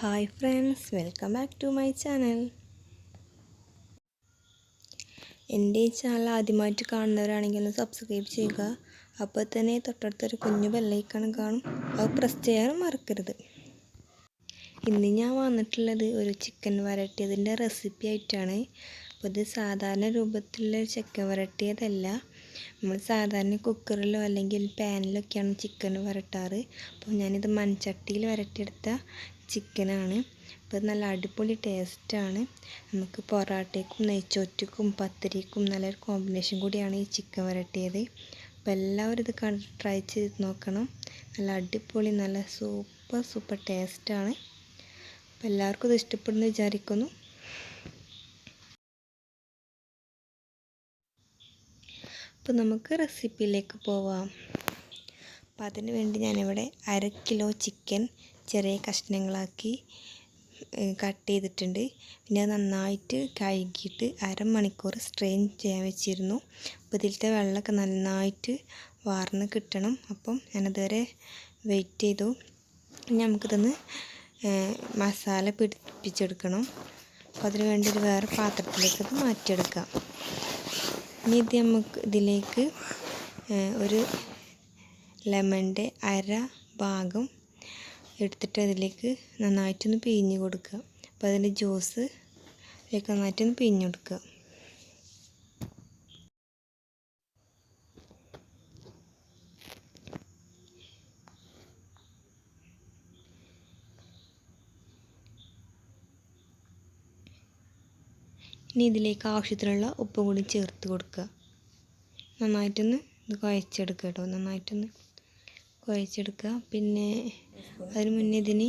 Hi friends welcome back to my channel. എന്റെ ഈ channel ആദ്യമായിട്ട് കാണുന്നവരാണെങ്കിൽ ഒന്ന് സബ്സ്ക്രൈബ് ചെയ്യുക. അപ്പോൾ തന്നെ തൊട്ടടുത്തൊരു കുഞ്ഞു ബെല്ലൈക്കണം കാണും. അത് പ്രസ് ചെയ്യാനും മറക്കരുത്. ഇന്ന് ഞാൻ വന്നിട്ടുള്ളത് ഒരു ചിക്കൻ വരട്ടിയതിന്റെ റെസിപ്പി ആയിട്ടാണ്. അപ്പോൾ ഇത് സാധാരണ രൂപത്തിലുള്ള ചിക്കൻ വരട്ടിയതല്ല. നമ്മൾ സാധാരണ കുക്കറിലോ അല്ലെങ്കിൽ പാനിലൊക്കെയാണ് ചിക്കൻ വരട്ടാറ്. അപ്പോൾ ഞാനിത് മൺചട്ടിയിൽ വരട്ടിയെടുത്ത ചിക്കനാണ്. അപ്പോൾ ഇത് നല്ല അടിപൊളി ടേസ്റ്റാണ്. നമുക്ക് പൊറാട്ടയ്ക്കും നെയ്ച്ചോറ്റക്കും പത്തിരിക്കും നല്ലൊരു കോമ്പിനേഷൻ കൂടിയാണ് ഈ ചിക്കൻ വരട്ടിയത്. അപ്പോൾ എല്ലാവരും ഇത് കണ്ട് ട്രൈ ചെയ്ത് നോക്കണം. നല്ല അടിപൊളി നല്ല സൂപ്പർ സൂപ്പർ ടേസ്റ്റാണ്. അപ്പോൾ എല്ലാവർക്കും ഇത് ഇഷ്ടപ്പെടുന്നു വിചാരിക്കുന്നു. അപ്പോൾ നമുക്ക് റെസിപ്പിയിലേക്ക് പോവാം. അപ്പോൾ അതിന് വേണ്ടി ഞാനിവിടെ അര കിലോ ചിക്കൻ ചെറിയ കഷ്ണങ്ങളാക്കി കട്ട് ചെയ്തിട്ടുണ്ട്. പിന്നെ നന്നായിട്ട് കഴുകിയിട്ട് അരമണിക്കൂർ സ്ട്രെയിൻ ചെയ്യാൻ വെച്ചിരുന്നു. അപ്പോൾ ഇതിലത്തെ വെള്ളമൊക്കെ നന്നായിട്ട് വാർന്ന് കിട്ടണം. അപ്പം ഞാനതുവരെ വെയിറ്റ് ചെയ്തു. ഇനി നമുക്കിതൊന്ന് മസാല പിടിപ്പിച്ചെടുക്കണം. അപ്പോൾ അതിന് വേണ്ടി ഒരു വേറെ പാത്രത്തിലേക്ക് അത് മാറ്റിയെടുക്കാം. ഇനി ഇത് നമുക്ക് ഇതിലേക്ക് ഒരു ലെമണിന്റെ അര ഭാഗം എടുത്തിട്ട് അതിലേക്ക് നന്നായിട്ടൊന്ന് പിഴിഞ്ഞ് കൊടുക്കുക. അപ്പോൾ അതിന്റെ ജ്യൂസ് അതിലേക്ക് നന്നായിട്ടൊന്ന് പിഴിഞ്ഞ് കൊടുക്കുക. ഇനി ഇതിലേക്ക് ആവശ്യത്തിനുള്ള ഉപ്പ് കൂടി ചേർത്ത് കൊടുക്കുക. നന്നായിട്ടൊന്ന് ഇത് കുഴച്ചെടുക്കുക കേട്ടോ. നന്നായിട്ടൊന്ന് കുഴച്ചെടുക്കുക. പിന്നെ അതിന് മുന്നേ ഇതിന്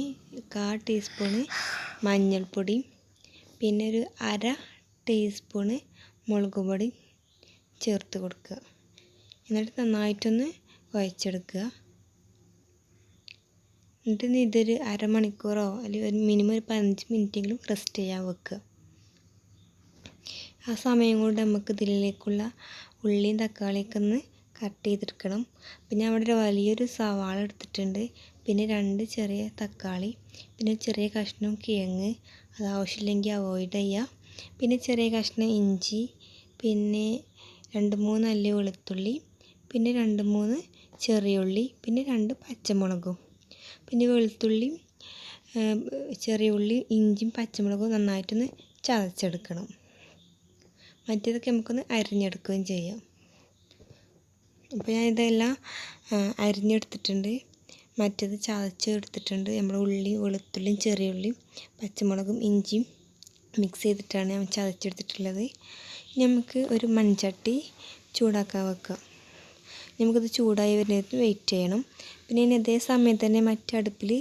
കാ ടീസ്പൂണ് മഞ്ഞൾപ്പൊടി പിന്നെ ഒരു അര ടീസ്പൂണ് മുളക് പൊടി ചേർത്ത് കൊടുക്കുക. എന്നിട്ട് നന്നായിട്ടൊന്ന് കുഴച്ചെടുക്കുക. എന്നിട്ട് ഇതൊരു അരമണിക്കൂറോ അല്ലെങ്കിൽ ഒരു മിനിമം ഒരു പതിനഞ്ച് മിനിറ്റെങ്കിലും റെസ്റ്റ് ചെയ്യാൻ വെക്കുക. ആ സമയം കൊണ്ട് നമുക്ക് ഇതിലേക്കുള്ള ഉള്ളിയും തക്കാളിയൊക്കെ ഒന്ന് കട്ട് ചെയ്തെടുക്കണം. പിന്നെ അവിടെ ഒരു വലിയൊരു സവാള എടുത്തിട്ടുണ്ട്. പിന്നെ രണ്ട് ചെറിയ തക്കാളി പിന്നെ ചെറിയ കഷ്ണം കിഴങ്ങ് അത് ആവശ്യമില്ലെങ്കിൽ അവോയ്ഡ് ചെയ്യുക പിന്നെ ചെറിയ കഷ്ണം ഇഞ്ചി പിന്നെ രണ്ട് മൂന്ന് അല്ലി വെളുത്തുള്ളി പിന്നെ രണ്ട് മൂന്ന് ചെറിയ ഉള്ളി പിന്നെ രണ്ട് പച്ചമുളകും. പിന്നെ വെളുത്തുള്ളി ചെറിയ ഉള്ളി ഇഞ്ചിയും പച്ചമുളകും നന്നായിട്ടൊന്ന് ചതച്ചെടുക്കണം. മറ്റേതൊക്കെ നമുക്കൊന്ന് അരിഞ്ഞെടുക്കുകയും ചെയ്യാം. അപ്പോൾ ഞാൻ ഇതെല്ലാം അരിഞ്ഞെടുത്തിട്ടുണ്ട്. മറ്റേത് ചതച്ച് എടുത്തിട്ടുണ്ട് നമ്മൾ ഉള്ളി വെളുത്തുള്ളിയും ചെറിയ ഉള്ളിയും പച്ചമുളകും ഇഞ്ചിയും മിക്സ് ചെയ്തിട്ടാണ് ഞാൻ ചതച്ചെടുത്തിട്ടുള്ളത്. നമുക്ക് ഒരു മൺചട്ടി ചൂടാക്കാൻ വെക്കാം. നമുക്കത് ചൂടായി വരുന്നത് വെയിറ്റ് ചെയ്യണം. പിന്നെ ഇനി അതേ സമയം തന്നെ മറ്റടുപ്പിൽ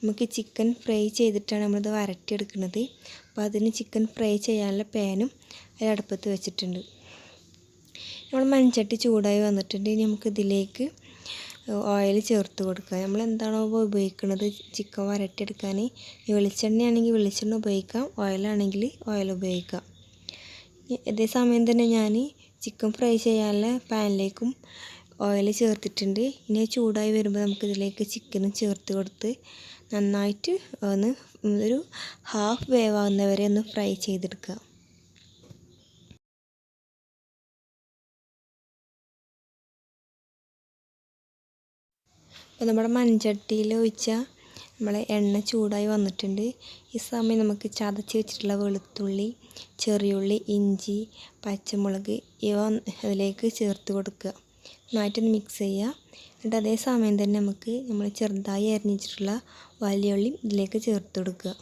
നമുക്ക് ചിക്കൻ ഫ്രൈ ചെയ്തിട്ടാണ് നമ്മളിത് വരട്ടിയെടുക്കുന്നത്. അപ്പോൾ അതിന് ചിക്കൻ ഫ്രൈ ചെയ്യാനുള്ള പാനും അതിലടുപ്പത്ത് വെച്ചിട്ടുണ്ട്. നമ്മൾ മൺചട്ടി ചൂടായി വന്നിട്ടുണ്ട് ഇനി നമുക്ക് ഇതിലേക്ക് ഓയിൽ ചേർത്ത് കൊടുക്കുക. നമ്മൾ എന്താണോ ഉപയോഗിക്കുന്നത്? ചിക്കൻ വരട്ടിയെടുക്കാൻ. വെളിച്ചെണ്ണയാണെങ്കിൽ വെളിച്ചെണ്ണ ഉപയോഗിക്കാം. ഓയിലാണെങ്കിൽ ഓയിൽ ഉപയോഗിക്കാം. ഇതേ സമയം തന്നെ ഞാൻ ചിക്കൻ ഫ്രൈ ചെയ്യാനുള്ള പാനിലേക്കും ഓയിൽ ചേർത്തിട്ടുണ്ട്. ഇനി ചൂടായി വരുമ്പോൾ നമുക്ക് ഇതിലേക്ക് ചിക്കനും ചേർത്ത് കൊടുത്ത് നന്നായിട്ട് ഒന്ന് ഒരു ഹാഫ് വേവാകുന്നവരെ ഒന്ന് ഫ്രൈ ചെയ്തെടുക്കുക. അപ്പോൾ നമ്മുടെ മൺചട്ടിയിൽ ഒഴിച്ചാൽ നമ്മളെ എണ്ണ ചൂടായി വന്നിട്ടുണ്ട്. ഈ സമയം നമുക്ക് ചതച്ച് വെച്ചിട്ടുള്ള വെളുത്തുള്ളി ചെറിയുള്ളി ഇഞ്ചി പച്ചമുളക് ഇവ അതിലേക്ക് ചേർത്ത് കൊടുക്കുക. നന്നായിട്ടൊന്ന് മിക്സ് ചെയ്യുക. എന്നിട്ട് അതേ സമയം തന്നെ നമുക്ക് നമ്മൾ ചെറുതായി അരിഞ്ഞിട്ടുള്ള വലിയ ഉള്ളി ഇതിലേക്ക് ചേർത്ത് കൊടുക്കുക.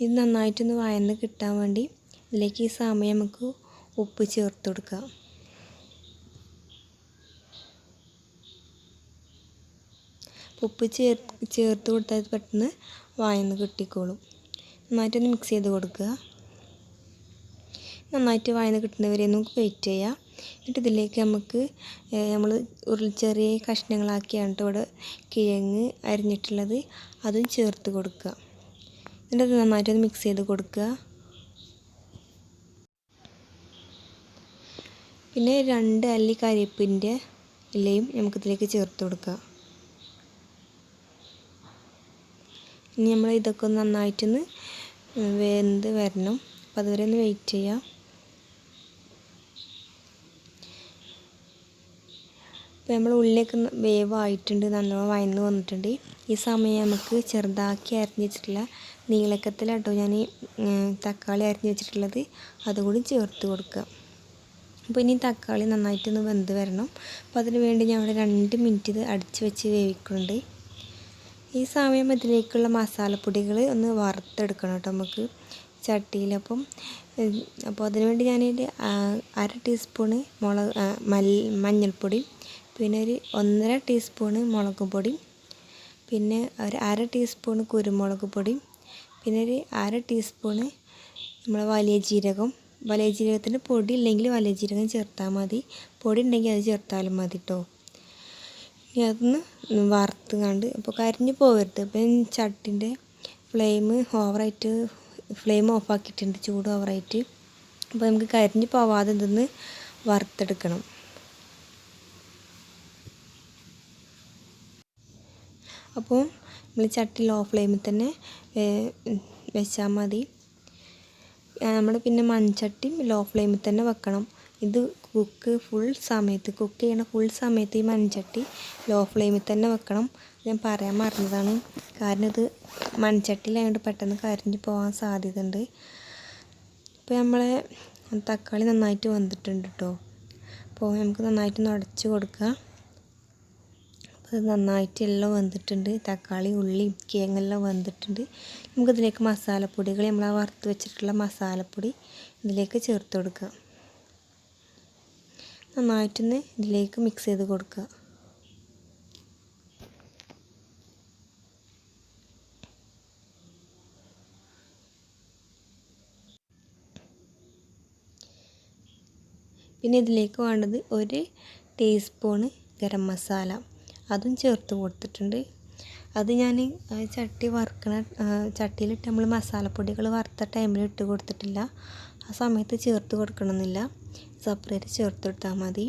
ഇത് നന്നായിട്ടൊന്ന് വയന്ന് കിട്ടാൻ വേണ്ടി ഇതിലേക്ക് ഈ സമയം നമുക്ക് ഉപ്പ് ചേർത്ത് കൊടുക്കുക. ഉപ്പ് ചേർ ചേർത്ത് കൊടുത്താൽ പെട്ടെന്ന് വായന്ന് കിട്ടിക്കോളും. നന്നായിട്ടൊന്ന് മിക്സ് ചെയ്ത് കൊടുക്കുക. നന്നായിട്ട് വായന്ന് കിട്ടുന്നവരെ നമുക്ക് വെയിറ്റ് ചെയ്യാം. എന്നിട്ട് ഇതിലേക്ക് നമുക്ക് നമ്മൾ ഉരുൾ ചെറിയ കഷ്ണങ്ങളാക്കിയാണ് ഇവിടെ കിഴങ്ങ് അരിഞ്ഞിട്ടുള്ളത് അതും ചേർത്ത് കൊടുക്കുക. എന്നിട്ട് നന്നായിട്ടൊന്ന് മിക്സ് ചെയ്ത് കൊടുക്കുക. പിന്നെ രണ്ട് അല്ലി കരിയപ്പിന്റെ ഇലയും നമുക്കിതിലേക്ക് ചേർത്ത് കൊടുക്കുക. ഇനി നമ്മൾ ഇതൊക്കെ ഒന്ന് നന്നായിട്ടൊന്ന് വെന്ത് വരണം. അപ്പം അതുവരെ ഒന്ന് വെയിറ്റ് ചെയ്യാം. ഇപ്പം നമ്മൾ ഉള്ളിലേക്ക് വേവായിട്ടുണ്ട്. നല്ലോണം വയന്ന് വന്നിട്ടുണ്ട്. ഈ സമയം നമുക്ക് ചെറുതാക്കി അരിഞ്ഞ് വെച്ചിട്ടുള്ള നീളക്കത്തിലാട്ടോ ഞാൻ തക്കാളി അരിഞ്ഞ് വെച്ചിട്ടുള്ളത്. അതുകൂടി ചേർത്ത് കൊടുക്കുക അപ്പോൾ ഇനി തക്കാളി നന്നായിട്ടൊന്ന് വെന്ത് വരണം. അപ്പോൾ അതിന് വേണ്ടി ഞാൻ ഇവിടെ രണ്ട് മിനിറ്റ് ഇത് അടിച്ച് വെച്ച് വേവിക്കുന്നുണ്ട്. ഈ സമയം ഇതിലേക്കുള്ള മസാലപ്പൊടികൾ ഒന്ന് വറുത്തെടുക്കണം കേട്ടോ നമുക്ക് ചട്ടിയിൽ അപ്പം അപ്പോൾ അതിന് വേണ്ടി ഞാൻ അര ടീസ്പൂണ് മുളക് മഞ്ഞൾപ്പൊടി പിന്നെ ഒരു ഒന്നര ടീസ്പൂണ് മുളക് പൊടി പിന്നെ ഒരു അര ടീസ്പൂണ് കുരുമുളക് പൊടി പിന്നെ ഒരു അര ടീസ്പൂണ് നമ്മളെ വലിയ ജീരകം. വലിയ ജീരകത്തിന്റെ പൊടി ഇല്ലെങ്കിൽ വലിയ ജീരകം ചേർത്താൽ മതി. പൊടി ഉണ്ടെങ്കിൽ അത് ചേർത്താലും മതി കേട്ടോ. ഇനി അതൊന്ന് വറുത്ത് കണ്ട് അപ്പോൾ കരിഞ്ഞ് പോകരുത് അപ്പം ചട്ടിന്റെ ഫ്ലെയിം ഓവറായിട്ട് ഫ്ലെയിം ഓഫാക്കിയിട്ടുണ്ട് ചൂട് ഓവറായിട്ട് അപ്പോൾ നമുക്ക് കരിഞ്ഞ് പോവാതെ ഇതൊന്ന് വറുത്തെടുക്കണം. അപ്പോൾ നമ്മൾ ചട്ടി ലോ ഫ്ലെയിമിൽ തന്നെ വെച്ചാൽ മതി. നമ്മൾ പിന്നെ മൺചട്ടി ലോ ഫ്ലെയിമിൽ തന്നെ വെക്കണം. ഇത് കുക്ക് ഫുൾ സമയത്ത് കുക്ക് ചെയ്യണ ഫുൾ സമയത്ത് ഈ മൺചട്ടി ലോ ഫ്ലെയിമിൽ തന്നെ വെക്കണം. ഞാൻ പറയാൻ മറന്നതാണ്. കാരണം ഇത് മൺചട്ടിയിലായതുകൊണ്ട് പെട്ടെന്ന് കരിഞ്ഞ് പോകാൻ സാധ്യതയുണ്ട്. ഇപ്പോൾ നമ്മളെ തക്കാളി നന്നായിട്ട് വന്നിട്ടുണ്ട് കേട്ടോ അപ്പോൾ നമുക്ക് നന്നായിട്ട് ഉടച്ച് കൊടുക്കുക അപ്പോൾ നന്നായിട്ട് എല്ലാം വന്നിട്ടുണ്ട്. തക്കാളി ഉള്ളി കിഴങ്ങെല്ലാം വന്നിട്ടുണ്ട്. നമുക്കിതിലേക്ക് മസാലപ്പൊടികൾ നമ്മൾ ആ വറുത്ത് വെച്ചിട്ടുള്ള മസാലപ്പൊടി ഇതിലേക്ക് ചേർത്ത് കൊടുക്കുക നന്നായിട്ടൊന്ന് ഇതിലേക്ക് മിക്സ് ചെയ്ത് കൊടുക്കുക. പിന്നെ ഇതിലേക്ക് വേണ്ടത് ഒരു ടീസ്പൂണ് ഗരം മസാല. അതും ചേർത്ത് കൊടുത്തിട്ടുണ്ട്. അത് ഞാൻ ചട്ടി വറുക്കണ ചട്ടിയിലിട്ട് നമ്മൾ മസാലപ്പൊടികൾ വറുത്ത ടൈമിൽ ഇട്ട് കൊടുത്തിട്ടില്ല. ആ സമയത്ത് ചേർത്ത് കൊടുക്കണമെന്നില്ല. സെപ്പറേറ്റ് ചേർത്ത് കൊടുത്താൽ മതി.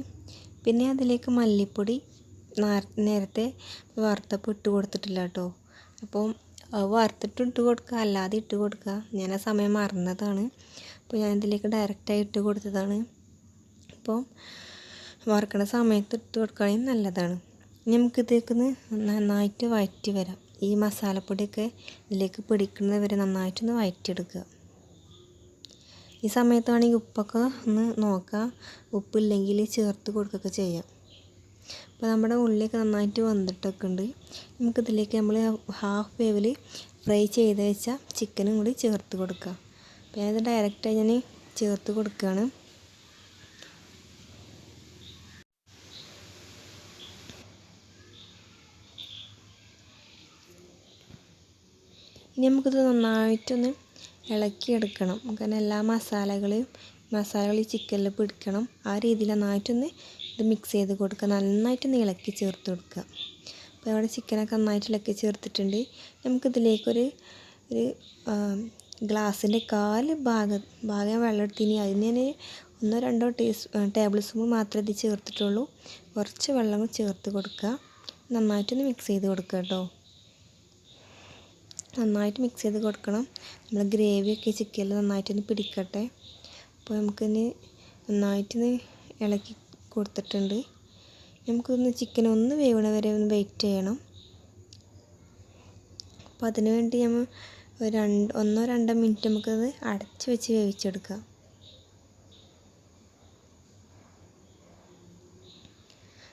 പിന്നെ അതിലേക്ക് മല്ലിപ്പൊടി നേരത്തെ വറുത്തപ്പോൾ ഇട്ട് കൊടുത്തിട്ടില്ല കേട്ടോ. അപ്പോൾ വറുത്തിട്ട് ഇട്ട് കൊടുക്കുക അല്ലാതെ ഇട്ട് കൊടുക്കുക. ഞാൻ ആ സമയം മറന്നതാണ്. അപ്പോൾ ഞാൻ ഇതിലേക്ക് ഡയറക്റ്റായി ഇട്ട് കൊടുത്തതാണ്. അപ്പോൾ വറുക്കണ സമയത്ത് ഇട്ട് കൊടുക്കുകയാണെങ്കിൽ നല്ലതാണ്. നമുക്കിതേക്കൊന്ന് നന്നായിട്ട് വഴറ്റി വരാം ഈ മസാലപ്പൊടിയൊക്കെ ഇതിലേക്ക് പിടിക്കുന്നത് വരെ നന്നായിട്ടൊന്ന് വഴറ്റിയെടുക്കുക ഈ സമയത്ത് വേണമെങ്കിൽ ഉപ്പൊക്കെ ഒന്ന് നോക്കാം ഉപ്പില്ലെങ്കിൽ ചേർത്ത് കൊടുക്കുകയൊക്കെ ചെയ്യാം. അപ്പോൾ നമ്മുടെ ഉള്ളിയൊക്കെ നന്നായിട്ട് വന്നിട്ടൊക്കെ ഉണ്ട് നമുക്കിതിലേക്ക് നമ്മൾ ഹാഫ് വേവിൽ ഫ്രൈ ചെയ്ത് വെച്ച ചിക്കനും കൂടി ചേർത്ത് കൊടുക്കുക. അപ്പോൾ ഞാനത് ഡയറക്റ്റായി ഞാൻ ചേർത്ത് കൊടുക്കുകയാണ്. ഇനി നമുക്കിത് നന്നായിട്ടൊന്ന് ഇളക്കിയെടുക്കണം. കാരണം എല്ലാ മസാലകളെയും മസാലകൾ ഈ ചിക്കനിൽ പിടിക്കണം. ആ രീതിയിൽ നന്നായിട്ടൊന്ന് ഇത് മിക്സ് ചെയ്ത് കൊടുക്കുക. നന്നായിട്ടൊന്ന് ഇളക്കി ചേർത്ത് കൊടുക്കുക. അപ്പോൾ അവിടെ ചിക്കനൊക്കെ നന്നായിട്ട് ഇളക്കി ചേർത്തിട്ടുണ്ട്. നമുക്കിതിലേക്കൊരു ഒരു ഗ്ലാസിന്റെ കാൽ ഭാഗ ഭാഗം വെള്ളം എടുത്തിനി അതിന് ഞാൻ ഒന്നോ രണ്ടോ ടീസ് ടേബിൾ സ്പൂൺ മാത്രമേ ഇത് ചേർത്തിട്ടുള്ളൂ. കുറച്ച് വെള്ളം ചേർത്ത് കൊടുക്കുക. നന്നായിട്ടൊന്ന് മിക്സ് ചെയ്ത് കൊടുക്കുക കേട്ടോ. നന്നായിട്ട് മിക്സ് ചെയ്ത് കൊടുക്കണം. നമ്മൾ ഗ്രേവിയൊക്കെ ചിക്കനിൽ നന്നായിട്ടൊന്ന് പിടിക്കട്ടെ. അപ്പോൾ നമുക്കിനി നന്നായിട്ടൊന്ന് ഇളക്കി കൊടുത്തിട്ടുണ്ട്. നമുക്കൊന്ന് ചിക്കൻ ഒന്ന് വേവണ വരെ ഒന്ന് വെയിറ്റ് ചെയ്യണം. അപ്പോൾ അതിന് വേണ്ടി നമ്മൾ ഒരു രണ്ട് ഒന്നോ രണ്ടോ മിനിറ്റ് നമുക്കത് അടച്ച് വെച്ച് വേവിച്ചെടുക്കാം.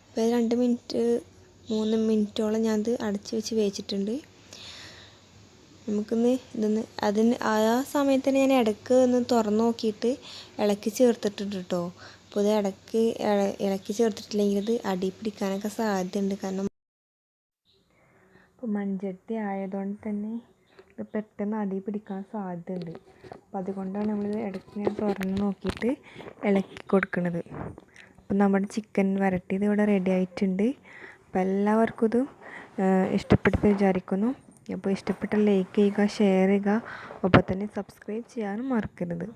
അപ്പോൾ രണ്ട് മിനിറ്റ് മൂന്ന് മിനിറ്റോളം ഞാനത് അടച്ച് വെച്ച് വേവിച്ചിട്ടുണ്ട്. നമുക്കൊന്ന് ഇതൊന്ന് അതിന് ആ സമയത്ത് തന്നെ ഞാൻ ഇടയ്ക്ക് ഒന്ന് തുറന്ന് നോക്കിയിട്ട് ഇളക്കി ചേർത്തിട്ടുണ്ട് കേട്ടോ അപ്പോൾ ഇത് ഇടയ്ക്ക് ഇളക്കി ചേർത്തിട്ടില്ലെങ്കിൽ ഇത് അടി പിടിക്കാനൊക്കെ സാധ്യതയുണ്ട്. കാരണം അപ്പോൾ മൺചട്ടി ആയതുകൊണ്ട് തന്നെ ഇത് പെട്ടെന്ന് അടി പിടിക്കാൻ സാധ്യതയുണ്ട്. അപ്പോൾ അതുകൊണ്ടാണ് നമ്മൾ ഇടയ്ക്ക് ഞാൻ തുറന്ന് നോക്കിയിട്ട് ഇളക്കി കൊടുക്കുന്നത് അപ്പോൾ നമ്മുടെ ചിക്കൻ വരട്ടിയത് ഇവിടെ റെഡി ആയിട്ടുണ്ട്. അപ്പോൾ എല്ലാവർക്കും ഇത് ഇഷ്ടപ്പെടുത്തി വിചാരിക്കുന്നു. അപ്പോൾ ഇഷ്ടപ്പെട്ട ലൈക്ക് ചെയ്യുക ഷെയർ ചെയ്യുക. ഒപ്പം തന്നെ സബ്സ്ക്രൈബ് ചെയ്യാനും മറക്കരുത്.